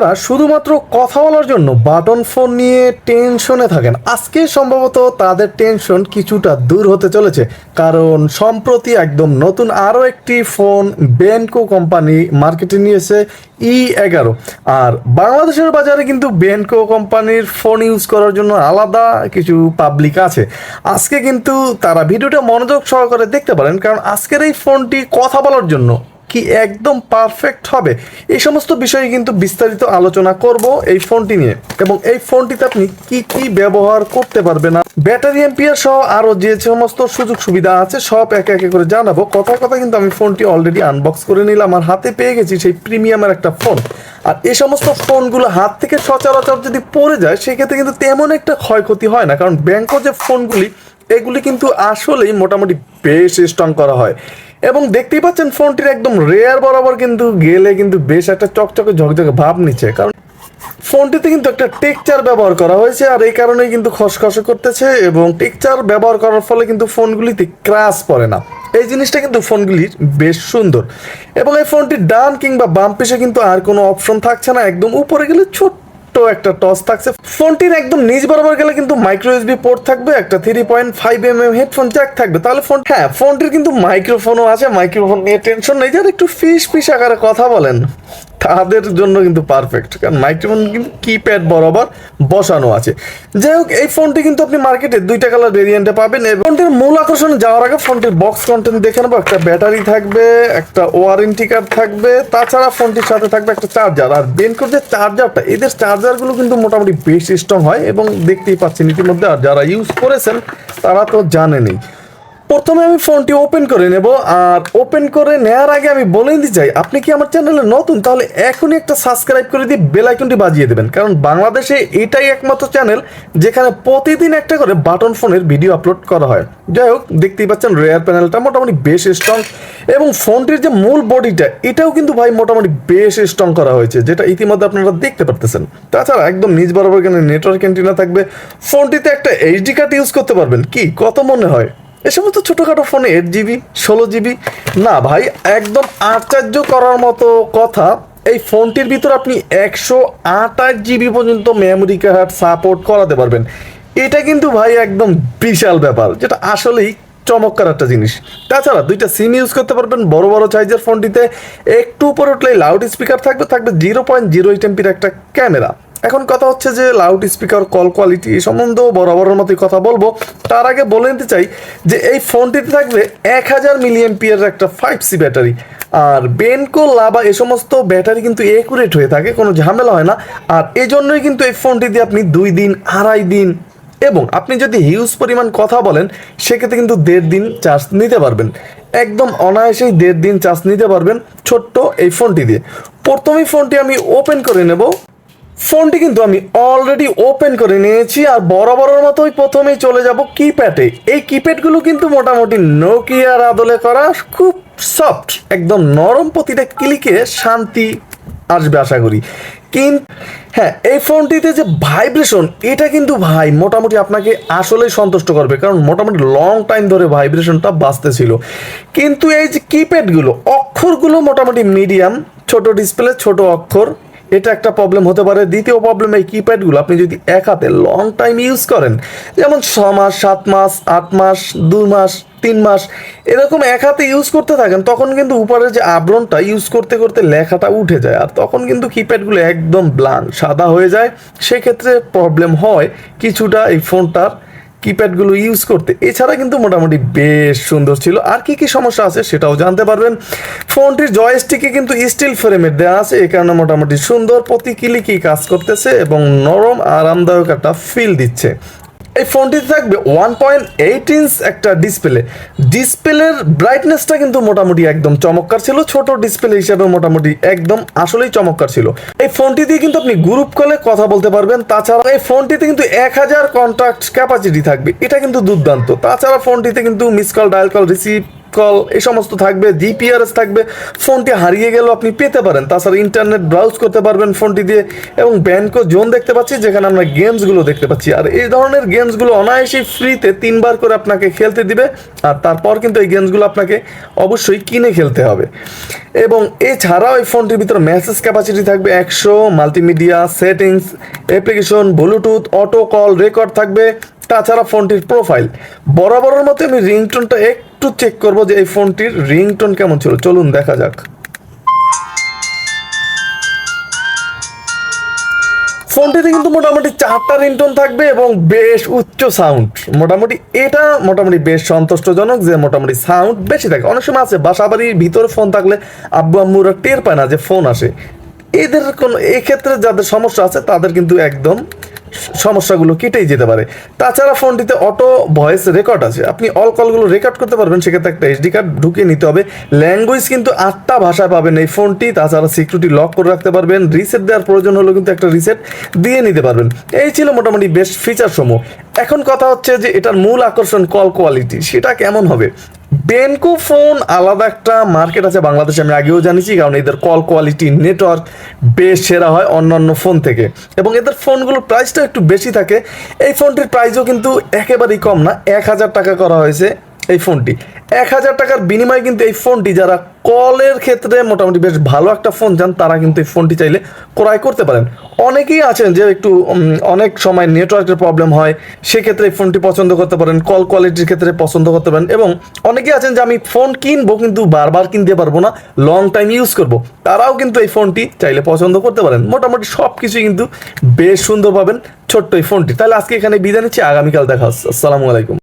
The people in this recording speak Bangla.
যারা শুধুমাত্র কথা বলার জন্য বাটন ফোন নিয়ে টেনশনে থাকেন। আজকে সম্ভবত তাদের টেনশন কিছুটা দূর হতে চলেছে, কারণ সম্প্রতি একদম নতুন আরও একটি ফোন বেনকো কোম্পানি মার্কেটে নিয়েছে ই এগারো। আর বাংলাদেশের বাজারে কিন্তু বেনকো কোম্পানির ফোন ইউজ করার জন্য আলাদা কিছু পাবলিক আছে। আজকে কিন্তু তারা ভিডিওটা মনোযোগ সহকারে দেখতে পারেন, কারণ আজকের এই ফোনটি কথা বলার জন্য কি একদম পারফেক্ট হবে? এই সমস্ত বিষয়ে কিন্তু বিস্তারিত আলোচনা করব এই ফোনটি নিয়ে। এবং এই ফোনটিতে আপনি কি কি ব্যবহার করতে পারবেন? ব্যাটারি এম্পিয়ার সহ আরও যে সমস্ত সুযোগ সুবিধা আছে, সব একে একে করে জানাব। কথা কথা কিন্তু আমি ফোনটি অলরেডি আনবক্স করে নিলাম আমার হাতে পেয়ে গেছি সেই প্রিমিয়ামের একটা ফোন। আর এই সমস্ত ফোনগুলো হাত থেকে সচরাচর যদি পড়ে যায়, সেক্ষেত্রে কিন্তু তেমন একটা ক্ষয়ক্ষতি হয় না। কারণ ব্যাংকো যে ফোনগুলি, এগুলি কিন্তু আসলেই মোটামুটি বেশ স্ট্রং করা হয়। এবং দেখতেই পাচ্ছেন ফোনটির একদম রেয়ার বরাবর কিন্তু গেলে কিন্তু বেশ একটা চকচকে, ঝকঝকে ভাব নিচ্ছে। কারণ ফোনটিতে কিন্তু একটা টেকচার ব্যবহার করা হয়েছে আর এই কারণেই কিন্তু খসখসে করতেছে এবং টেকচার ব্যবহার করার ফলে কিন্তু ফোনগুলিতে ক্রাশ পড়ে না। এই জিনিসটা কিন্তু ফোনগুলির বেশ সুন্দর। এবং এই ফোনটির ডান কিংবা বাম পিছে কিন্তু আর কোনো অপশন থাকছে না। একদম উপরে গেলে ছোট্ট একটা টস থাকছে। ফোনটির একদম নিজ বরাবর গেলে কিন্তু মাইক্রো এসবি পোর্ট থাকবে, একটা three point five M M headphone jack থাকবে। তাহলে ফোন হ্যাঁ ফোনটির কিন্তু মাইক্রোফোনও আছে মাইক্রোফোন নিয়ে টেনশন নেই যারা একটু ফিস ফিস আকারে কথা বলেন। তাদের জন্য কিন্তু পারফেক্ট কারণ মাইক্রোফোন কিন্তু কিপ্যাড বরাবর বসানো আছে। যাই হোক, এই ফোনটি কিন্তু আপনি মার্কেটে দুইটা কালার ভেরিয়েন্টে পাবেন এবং ফোনটির মূল আকর্ষণে যাওয়ার আগে ফোনটির বক্স কন্টেন্ট দেখে নেব। একটা ব্যাটারি থাকবে, একটা ওয়ারেন্টি কার্ড থাকবে, তাছাড়া ফোনটির সাথে থাকবে একটা চার্জার আর বেনকোর যে চার্জারটা এদের চার্জারগুলো কিন্তু মোটামুটি বেশ স্ট্রং হয় এবং দেখতেই পাচ্ছেন ইতিমধ্যে আর যারা ইউজ করেছেন, তারা তো জানেনই। প্রথমে আমি ফোনটি ওপেন করে নেব, আর ওপেন করে নেওয়ার আগে আমি বলে দিতে চাই, আপনি কি আমার চ্যানেলে নতুন? তাহলে এখনই একটা সাবস্ক্রাইব করে দিয়ে বেল আইকনটি বাজিয়ে দেবেন, কারণ বাংলাদেশে এটাই একমাত্র চ্যানেল যেখানে প্রতিদিন একটা করে বাটন ফোনের ভিডিও আপলোড করা হয়। যাই হোক, দেখতেই পাচ্ছেন রেয়ার প্যানেলটা মোটামুটি বেশ স্ট্রং এবং ফোনটির যে মূল বডিটা এটাও কিন্তু ভাই মোটামুটি বেশ স্ট্রং করা হয়েছে, যেটা ইতিমধ্যে আপনারা দেখতে পারতেছেন। তাছাড়া একদম নিজ বরাবর এখানে নেটওয়ার্ক অ্যান্টিনা থাকবে, ফোনটিতে একটা এইচডি কার্ড ইউজ করতে পারবেন, কি? কত মনে হয়? এ সমস্ত ছোটোখাটো ফোনে এইট জিবি ষোলো জিবি না ভাই, একদম আশ্চর্য করার মতো কথা, এই ফোনটির ভিতর আপনি একশো আঠাশ জিবি পর্যন্ত মেমোরি কার্ড সাপোর্ট করাতে পারবেন। এটা কিন্তু ভাই একদম বিশাল ব্যাপার, যেটা আসলেই চমৎকার একটা জিনিস। তাছাড়া দুইটা সিম ইউজ করতে পারবেন বড় বড় সাইজের ফোনটিতে একটু উপরে উঠলেই লাউড স্পিকার থাকবে থাকবে জিরো পয়েন্ট জিরো এইট এমপির একটা ক্যামেরা এখন কথা হচ্ছে যে লাউড স্পিকার কল কোয়ালিটি এই সম্বন্ধেও বরাবরের মতোই কথা বলব। তার আগে বলে নিতে চাই যে এই ফোনটিতে থাকবে এক হাজার মিলিয়ন পিয়ার একটা ফাইভ সি ব্যাটারি। আর বেনকো লাভা এ সমস্ত ব্যাটারি কিন্তু একুরেট হয়ে থাকে, কোনো ঝামেলা হয় না। আর এজন্যই কিন্তু এই ফোনটি দিয়ে আপনি দুই দিন, আড়াই দিন এবং আপনি যদি হিউজ পরিমাণ কথা বলেন, সেক্ষেত্রে কিন্তু দেড় দিন চার্জ নিতে পারবেন। একদম অনায়াসেই দেড় দিন চার্জ নিতে পারবেন ছোট্ট এই ফোনটি দিয়ে। প্রথমেই ফোনটি আমি ওপেন করে নেব। ফোনটি কিন্তু আমি অলরেডি ওপেন করে নিয়েছি আর বরাবরের মতোই প্রথমেই চলে যাব কিপ্যাডে এই কিপ্যাডগুলো কিন্তু মোটামুটি নোকিয়ার আদলে করা, খুব সফট একদম নরম প্রতিটা ক্লিকে শান্তি আসবে আশা করি। কিন্তু হ্যাঁ এই ফোনটিতে যে ভাইব্রেশন এটা কিন্তু ভাই মোটামুটি আপনাকে আসলেই সন্তুষ্ট করবে, কারণ মোটামুটি লং টাইম ধরে ভাইব্রেশনটা বাঁচতেছিল। কিন্তু এই যে কিপ্যাডগুলো অক্ষরগুলো মোটামুটি মিডিয়াম ছোট ডিসপ্লে ছোট অক্ষর এটা একটা প্রবলেম হতে পারে। দ্বিতীয় প্রবলেম এই কিপ্যাডগুলো আপনি যদি এক হাতে লং টাইম ইউজ করেন, যেমন ছ মাস, সাত মাস, আট মাস দু মাস, তিন মাস, এরকম এক হাতে ইউজ করতে থাকেন, তখন কিন্তু উপরের যে আবরণটা ইউজ করতে করতে লেখাটা উঠে যায়, আর তখন কিন্তু কিপ্যাডগুলো একদম ব্লাঙ্ক সাদা হয়ে যায়। সেক্ষেত্রে প্রবলেম হয় কিছুটা এই ফোনটার কিপ্যাডগুলো ইউজ করতে। এছাড়া কিন্তু মোটামুটি বেশ সুন্দর ছিল। আর কি কি সমস্যা আছে সেটাও জানতে পারবেন। ফোনটির জয়স্টিকে কিন্তু স্টিল ফ্রেমের দেওয়া আছে। এই কারণে মোটামুটি সুন্দর প্রতি ক্লিকই কাজ করতেছে এবং নরম, আরামদায়ক একটা ফিল দিচ্ছে। এই ফোনটিতে থাকবে ওয়ান পয়েন্ট এইট ইঞ্চ একটা ডিসপ্লে ডিসপ্লের ব্রাইটনেসটা কিন্তু মোটামুটি একদম চমৎকার ছিল। ছোট ডিসপ্লে হিসাবে মোটামুটি একদম আসলেই চমৎকার ছিল। এই ফোনটি দিয়ে কিন্তু আপনি গ্রুপ কলে কথা বলতে পারবেন। তাছাড়া এই ফোনটিতে কিন্তু এক হাজার কন্ট্যাক্ট ক্যাপাসিটি থাকবে। এটা কিন্তু দুর্দান্ত। তাছাড়া ফোনটিতে কিন্তু miss call dial call receive call এই সমস্ত থাকবে জিপিআরএস থাকবে, ফোনটি হারিয়ে গেলেও আপনি পেতে পারেন। তাছাড়া ইন্টারনেট ব্রাউজ করতে পারবেন ফোনটি দিয়ে এবং ব্যাংকো জোন দেখতে পাচ্ছি, যেখানে আমরা গেমসগুলো দেখতে পাচ্ছি। আর এই ধরনের গেমসগুলো অনায়াসেই ফ্রিতে তিনবার করে আপনাকে খেলতে দিবে, আর তারপর কিন্তু এই গেমসগুলো আপনাকে অবশ্যই কিনে খেলতে হবে। এবং এছাড়াও এই ফোনটির ভিতরে মেসেজ ক্যাপাসিটি থাকবে একশো multimedia settings application Bluetooth auto call record থাকবে তাছাড়া ফোনটির প্রোফাইল বরাবরের মতো আমি রিংটোনটা একটু চেক করব যে এই ফোনটির রিংটোন কেমন ছিল। চলুন দেখা যাক। ফোনটিতে কিন্তু মোটামুটি চারটা রিংটোন থাকবে এবং বেশ উচ্চ সাউন্ড মোটামুটি এটা মোটামুটি বেশ সন্তুষ্টজনক যে মোটামুটি সাউন্ড বেশি থাকে। অনেক সময় আছে বাসা বাড়ির ভিতরে ফোন থাকলে আব্বু আম্মুরা টের পায় না যে ফোন আসে। এদের কোনো এক্ষেত্রে যাদের সমস্যা আছে, তাদের কিন্তু একদম সমস্যাগুলো কেটেই যেতে পারে। তাছাড়া ফোনটিতে অটো ভয়েস রেকর্ড আছে। আপনি অল কলগুলো রেকর্ড করতে পারবেন, সেক্ষেত্রে একটা এইচডি কার্ড ঢুকিয়ে নিতে হবে। ল্যাঙ্গুয়েজ কিন্তু আটটা ভাষায় পাবেন এই ফোনটি। তাছাড়া সিকিউরিটি লক করে রাখতে পারবেন। রিসেট দেওয়ার প্রয়োজন হলেও কিন্তু একটা রিসেট দিয়ে নিতে পারবেন। এই ছিল মোটামুটি বেস্ট ফিচার সমূহ। এখন কথা হচ্ছে যে, এটার মূল আকর্ষণ কল কোয়ালিটি সেটা কেমন হবে? বেনকো ফোন আলাদা একটা মার্কেট আছে বাংলাদেশে, আমি আগেও জানিছি, কারণ এদের কল কোয়ালিটি নেটওয়ার্ক বেশ সেরা হয় অন্যান্য ফোন থেকে। এবং এদের ফোনগুলোর প্রাইসটা একটু বেশি থাকে। এই ফোনটির প্রাইসও কিন্তু একেবারেই কম না, এক হাজার টাকা করা হয়েছে। এই ফোনটি। এক হাজার টাকার বিনিময়ে কিন্তু এই ফোনটি যারা কলের ক্ষেত্রে মোটামুটি বেশ ভালো একটা ফোন চান, তারা কিন্তু এই ফোনটি চাইলে ক্রয় করতে পারেন। অনেকেই আছেন যে একটু অনেক সময় নেটওয়ার্কের প্রবলেম হয়, সেক্ষেত্রে এই ফোনটি পছন্দ করতে পারেন, কল কোয়ালিটির ক্ষেত্রে পছন্দ করতে পারেন এবং অনেকেই আছেন যে আমি ফোন কিনবো কিন্তু বারবার কিনতে পারব না লং টাইম ইউজ করব। তারাও কিন্তু এই ফোনটি চাইলে পছন্দ করতে পারেন। মোটামুটি সব কিছুই কিন্তু বেশ সুন্দর পাবেন ছোট্ট এই ফোনটি। তাহলে আজকে এখানে বিদায় নিচ্ছি, আগামীকাল দেখা হচ্ছে। আসসালামু আলাইকুম।